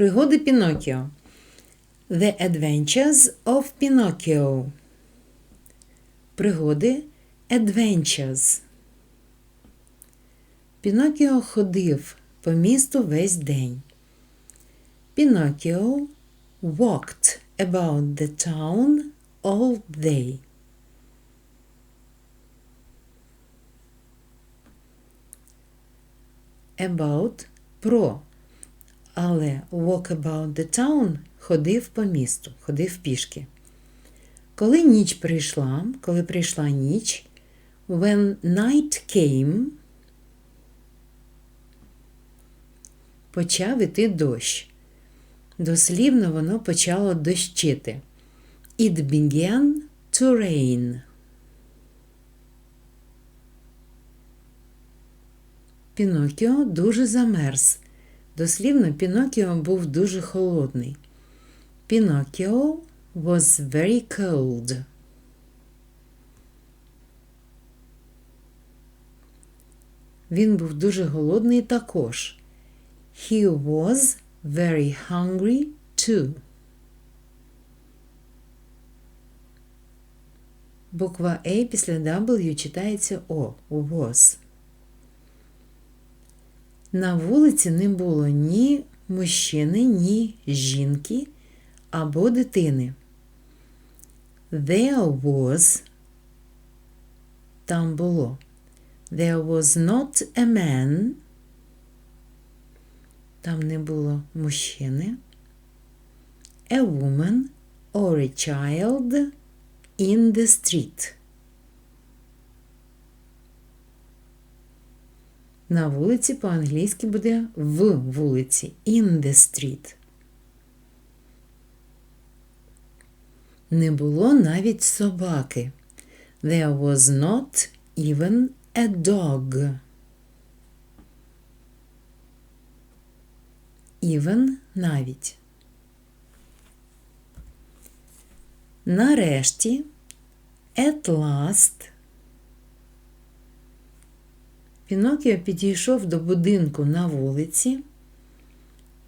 Пригоди Пінокіо. The Adventures of Pinocchio. Пригоди Adventures. Пінокіо ходив по місту весь день. Pinocchio walked about the town all day. About про. Але walk about the town ходив по місту, ходив пішки. Коли ніч прийшла, коли прийшла ніч, when night came, почав іти дощ. Дослівно воно почало дощити. It began to rain. Пінокіо дуже замерз. Дослівно, Пінокіо був дуже холодний. Пінокіо was very cold. Він був дуже голодний також. He was very hungry too. Буква A після W читається O. Was. На вулиці не було ні мужчини, ні жінки або дитини. There was там було. There was not a man. Там не було мужчини. A woman or a child in the street. На вулиці по-англійськи буде в вулиці. In the street. Не було навіть собаки. There was not even a dog. Even навіть. Нарешті, at last, Пінокіо підійшов до будинку на вулиці.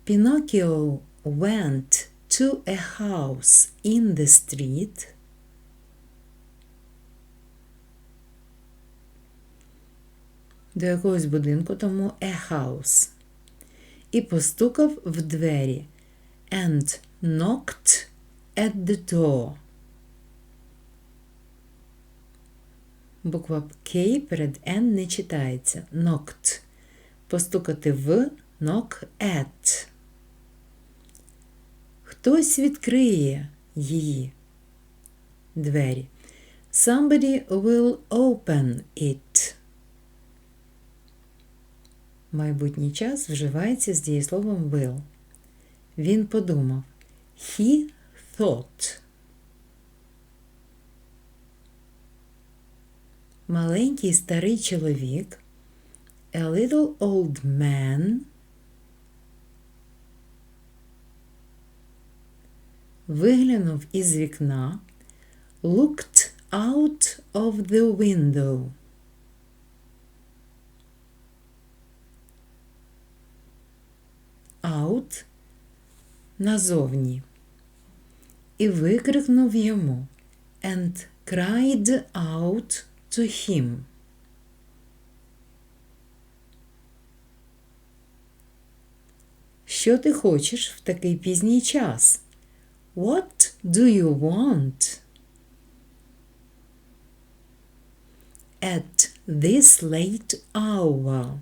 Пінокіо went to a house in the street. До якогось будинку тому a house. І постукав в двері and knocked at the door. Буква K перед N не читається. Knocked. Постукати в knock at. Хтось відкриє її двері. Somebody will open it. Майбутній час вживається з дієсловом will. Він подумав. He thought. Маленький старий чоловік. A little old man. Виглянув із вікна. Looked out of the window. Out назовні. І викрикнув йому and cried out to him. Що ти хочеш в такий пізній час? What do you want? At this late hour.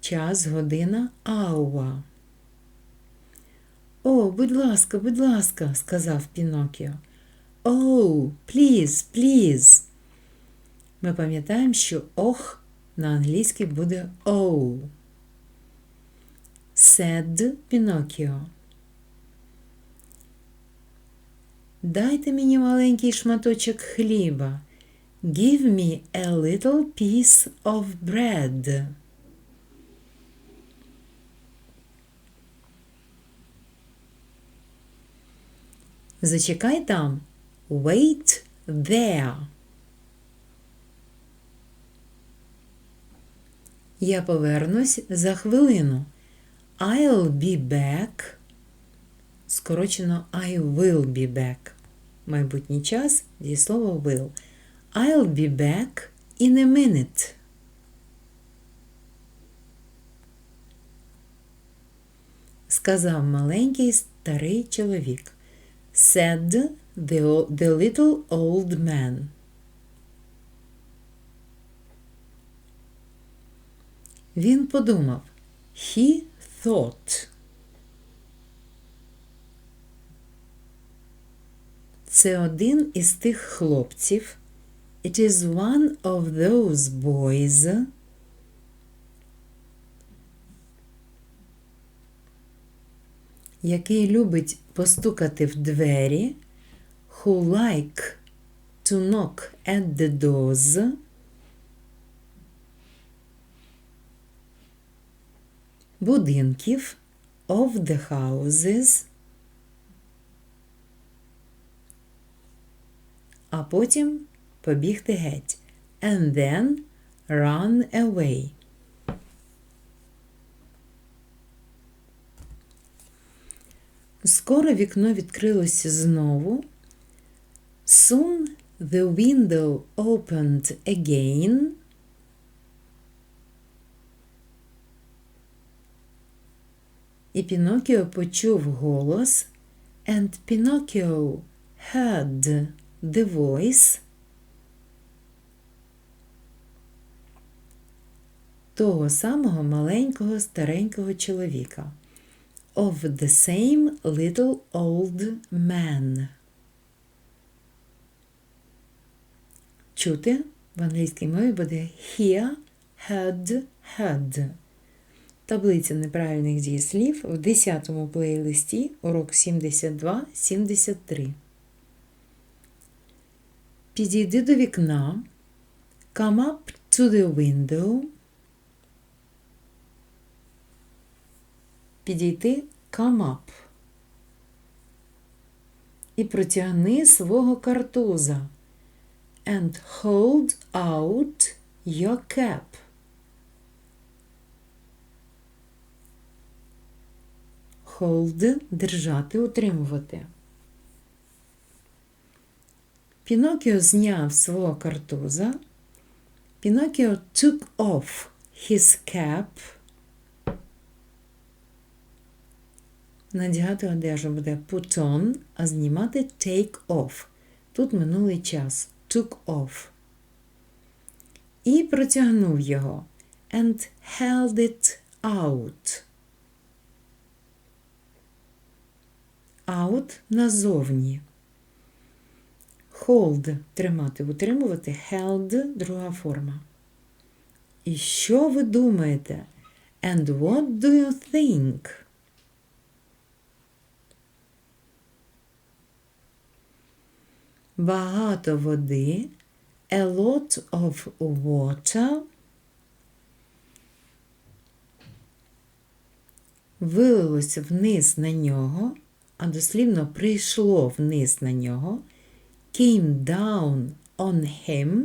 Час, година, hour. О, будь ласка, будь ласка, сказав Пінокіо. Oh, please, please. Ми пам'ятаємо, що ох на англійській буде oh. Said Пінокіо. Дайте мені маленький шматочок хліба. Give me a little piece of bread. Зачекай там. Wait there. Я повернусь за хвилину. I'll be back. Скорочено I will be back. Майбутній час дієслово will. I'll be back in a minute. Сказав маленький старий чоловік. Said the, the little old man. Він подумав. He thought. Це один із тих хлопців. It is one of those boys. Який любить постукати в двері. Who like to knock at the doors. Будинків of the houses. а потім побігти геть. And then run away. Скоро вікно відкрилося знову. Soon the window opened again. І Пінокіо почув голос, and Pinocchio heard the voice того самого маленького старенького чоловіка of the same little old man. Чути в англійській мові буде hear, heard, heard. Таблиця неправильних дієслів в 10-му плейлисті урок 72-73. Підійди до вікна. Come up to the window. Підійти up. І протягни свого картуза. And hold out your cap. Hold – держати, утримувати. Пінокіо зняв свого картуза. Пінокіо took off his cap. Надягати одежу буде put on, а знімати take off. Тут минулий час. Took off. І протягнув його. And held it out. Out назовні. Hold тримати, утримувати, held друга форма. І що ви думаєте? And what do you think? Багато води, a lot of water, вилилося вниз на нього, а дослівно прийшло вниз на нього, came down on him,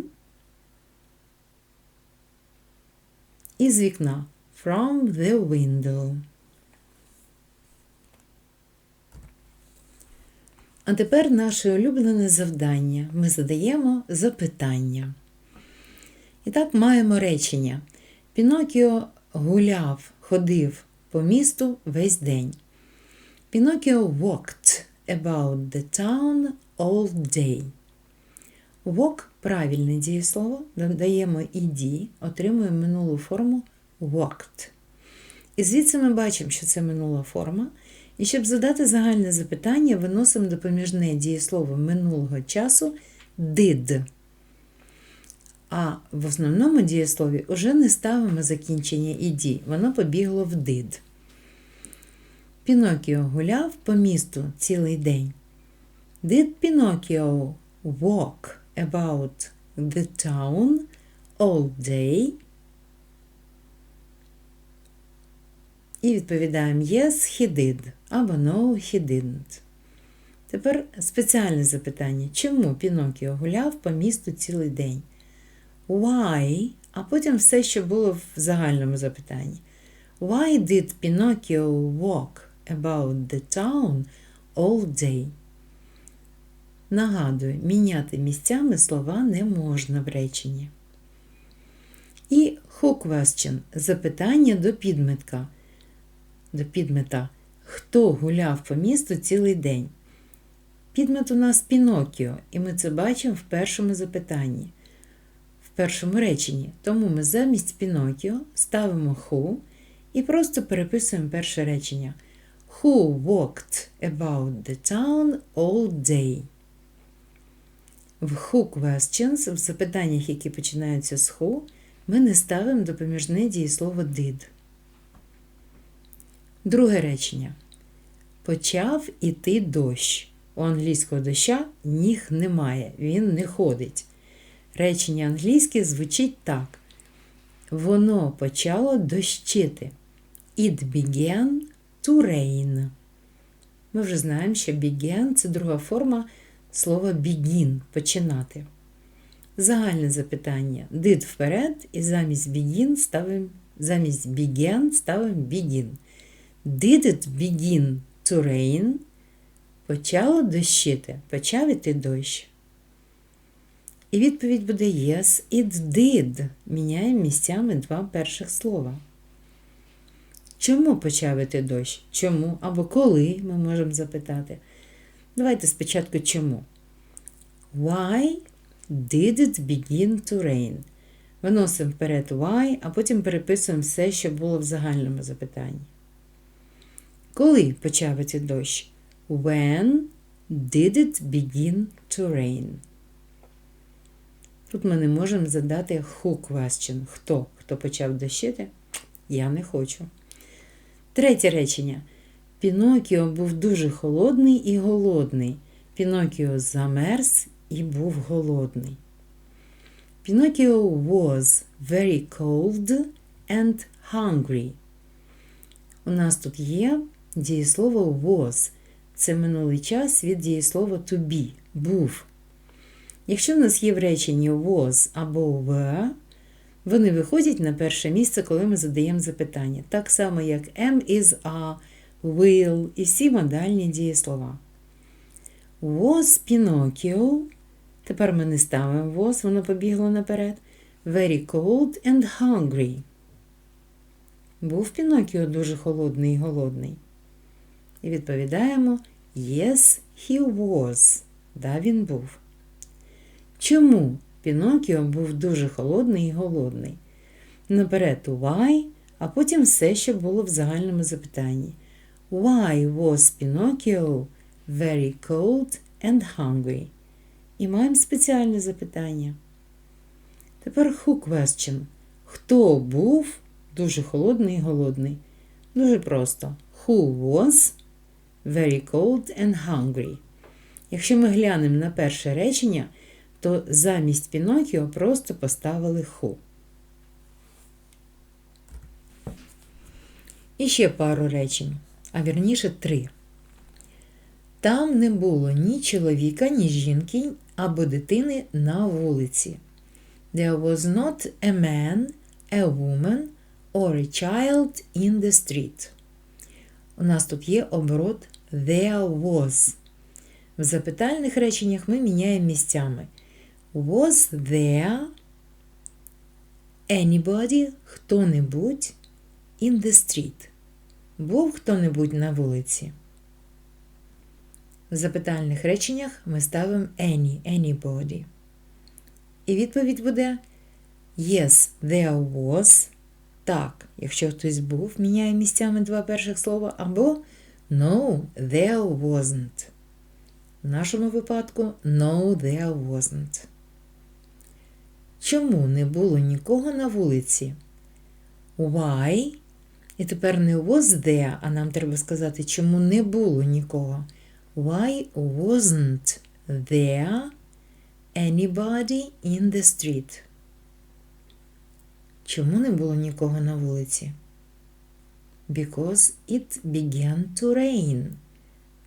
із вікна. From the window. А тепер наше улюблене завдання. Ми задаємо запитання. І так маємо речення. Пінокіо гуляв, ходив по місту весь день. Пінокіо walked about the town all day. Walk – правильне дієслово, додаємо ed, отримуємо минулу форму walked. І звідси ми бачимо, що це минула форма. І щоб задати загальне запитання, виносимо допоміжне дієслово минулого часу did. А в основному дієслові вже не ставимо закінчення «ed», воно побігло в did. Пінокіо гуляв по місту цілий день. Did Pinocchio walk about the town all day? І відповідаємо Yes, he did або No, he didn't. Тепер спеціальне запитання. Чому Пінокіо гуляв по місту цілий день? Why а потім все, що було в загальному запитанні. Why did Pinocchio walk about the town all day? Нагадую, міняти місцями слова не можна в реченні. І who question – запитання до підметка. До підмета. Хто гуляв по місту цілий день? Підмет у нас Пінокіо, і ми це бачимо в першому запитанні, в першому реченні. Тому ми замість Пінокіо ставимо who і просто переписуємо перше речення. Who walked about the town all day? В who questions, в запитаннях, які починаються з who, ми не ставимо допоміжне дієслово did. Друге речення. Почав іти дощ. У англійського доща ніг немає, він не ходить. Речення англійське звучить так. Воно почало дощити. It began to rain. Ми вже знаємо, що began – це друга форма слова begin починати. Загальне запитання. Did вперед і замість begin ставимо замість began ставимо begin. Did it begin to rain? Почало дощити, почав іти дощ. І відповідь буде Yes, it did. Міняємо місцями два перших слова. Чому почав іти дощ? Чому? Або коли ми можемо запитати. Давайте спочатку чому. Why did it begin to rain? Виносимо вперед why, а потім переписуємо все, що було в загальному запитанні. Коли почав іти дощ? When did it begin to rain? Тут ми не можемо задати who question. Хто? Хто почав дощити? Я не хочу. Третє речення. Пінокіо був дуже холодний і голодний. Пінокіо замерз і був голодний. Пінокіо was very cold and hungry. У нас тут є дієслово was. Це минулий час від дієслова to be був. Якщо в нас є в реченні was або were, вони виходять на перше місце, коли ми задаємо запитання. Так само, як am, is, are, will і всі модальні дієслова. Was Pinocchio. Тепер ми не ставимо was, воно побігло наперед. Very cold and hungry. Був Пінокіо дуже холодний і голодний. І відповідаємо Yes, he was. Да, він був. Чому Пінокіо був дуже холодний і голодний? Наперед why, а потім все, що було в загальному запитанні. Why was Pinocchio very cold and hungry? І маємо спеціальне запитання. Тепер who question. Хто був дуже холодний і голодний? Дуже просто. Who was very cold and hungry? Якщо ми глянемо на перше речення, то замість Пінокіо просто поставили who. І ще пару речень, а вірніше три. Там не було ні чоловіка, ні жінки або дитини на вулиці. There was not a man, a woman or a child in the street. У нас тут є оборот there was. В запитальних реченнях ми міняємо місцями. Was there anybody, хто-небудь in the street? Був хто-небудь на вулиці? В запитальних реченнях ми ставимо any, anybody. І відповідь буде Yes, there was. Так, якщо хтось був, міняє місцями два перших слова, або No, there wasn't. В нашому випадку No, there wasn't. Чому не було нікого на вулиці? Why? І тепер не was there, а нам треба сказати, чому не було нікого. Why wasn't there anybody in the street? Чому не було нікого на вулиці? Because it began to rain.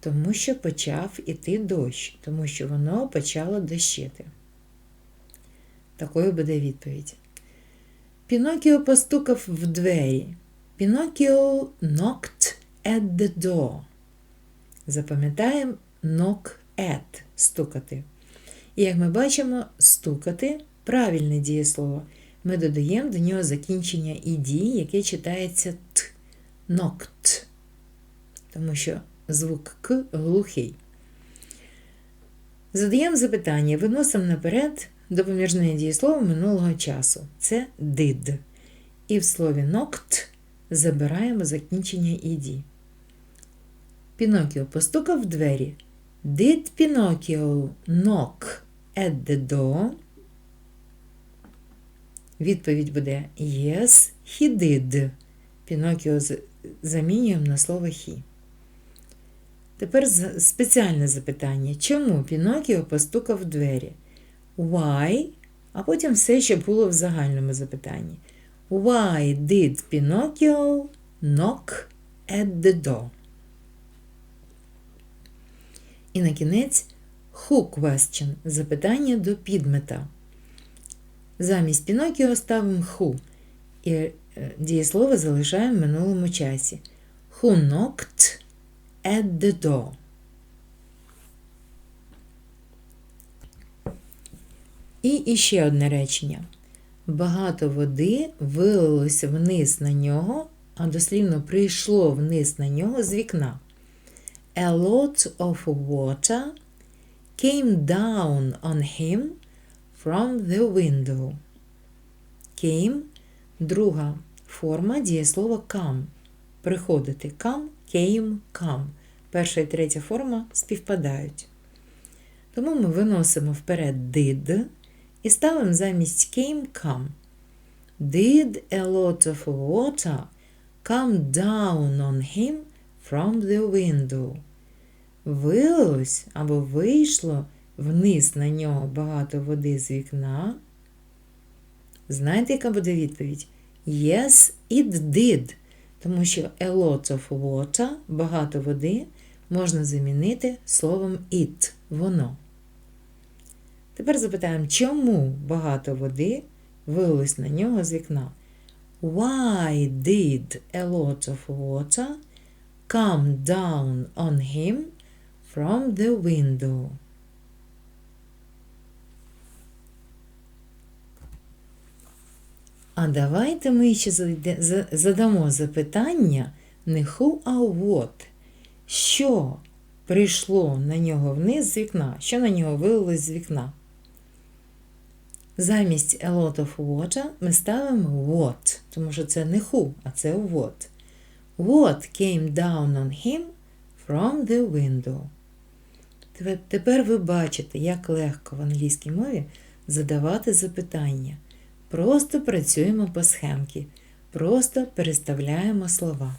Тому що почав іти дощ, тому що воно почало дощити. Такою буде відповідь. Пінокіо постукав в двері. Пінокіо knocked at the door. Запам'ятаємо knock at стукати. І як ми бачимо, стукати правильне дієслово. Ми додаємо до нього закінчення «ed», яке читається т. Knocked. Тому що звук К глухий. Задаємо запитання, виносимо наперед допоміжне дієслово минулого часу. Це did. І в слові knocked забираємо закінчення «ed». Пінокіо постукав в двері. Did Pinocchio knock at the door? Відповідь буде Yes, he did. Пінокіо замінюємо на слово he. Тепер спеціальне запитання. Чому Пінокіо постукав в двері? Why? А потім все, що було в загальному запитанні. Why did Pinocchio knock at the door? І на кінець who question – запитання до підмета. Замість Пінокіо ставимо who і дієслово залишаємо в минулому часі. Who knocked at the door? І іще одне речення. Багато води вилилося вниз на нього, а дослівно прийшло вниз на нього з вікна. A lot of water came down on him from the window. Came – друга форма дієслова come. Приходити. Come, came, come. Перша і третя форма співпадають. Тому ми виносимо вперед did і ставимо замість came come. Did a lot of water come down on him from the window? Вилилось або вийшло вниз на нього багато води з вікна. Знаєте, яка буде відповідь? Yes, it did. Тому що a lot of water, багато води, можна замінити словом it, воно. Тепер запитаємо, чому багато води вилилось на нього з вікна? Why did a lot of water come down on him from the window? А давайте ми ще задамо запитання не who, а what. Що прийшло на нього вниз з вікна? Що на нього вилилось з вікна? Замість a lot of water ми ставимо what, тому що це не who, а це what. What came down on him from the window. Тепер- Тепер ви бачите, як легко в англійській мові задавати запитання. Просто працюємо по схемці, просто переставляємо слова.